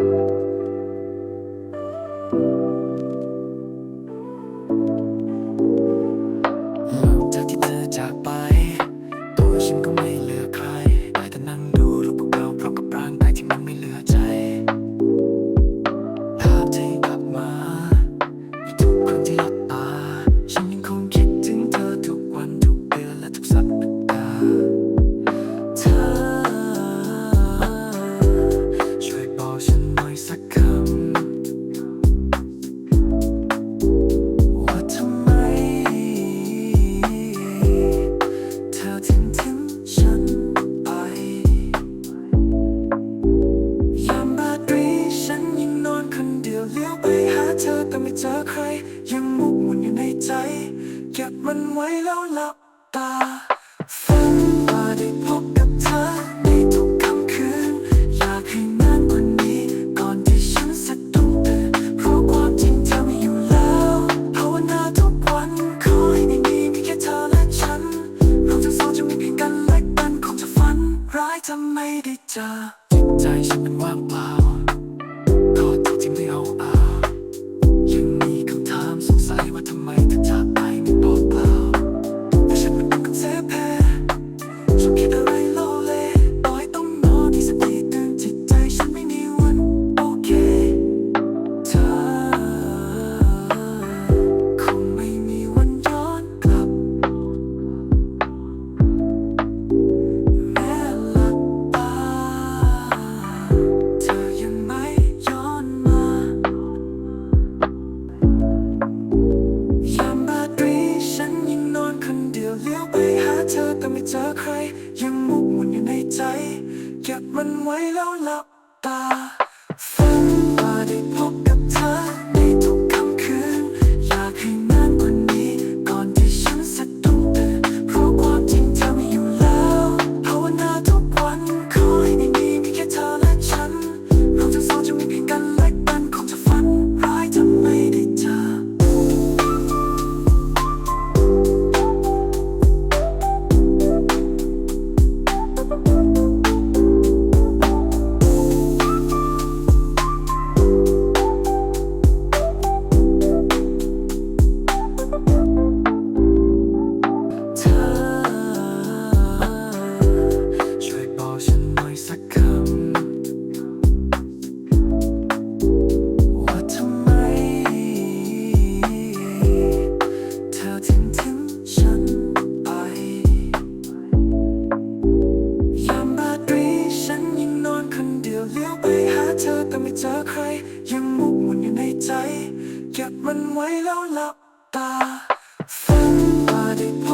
ห ก็บมันไว้แล้วหลับตาฝันว่าได้พบกับเธอในทุกค่ำคืน อยากให้นานกว่านี้ ก่อนที่ฉันสะดุ้งตื่นเพราะความจริงเธอไม่อยู่แล้วภาวนาทุกวันขอให้ในนี้มีแค่เธอและฉันเราทั้งสองจะมีเพียงกันและกันคงจะฝันร้ายถ้าไม่ได้เจอจิตใจฉันมันว่างเปล่าขอโทษที่ไม่เอาอายังมีคำถามสงสัยว่าทำไมเธอจากไปไม่บอก ไม่เจอใคร ยังมุกมันอยู่ในใจ เก็บมันไว้แล้วหลับตา แต่ไม่เจอใคร ยังมุกมันอยู่ในใจ เก็บมันไว้แล้วหลับตาฝันมาได้พ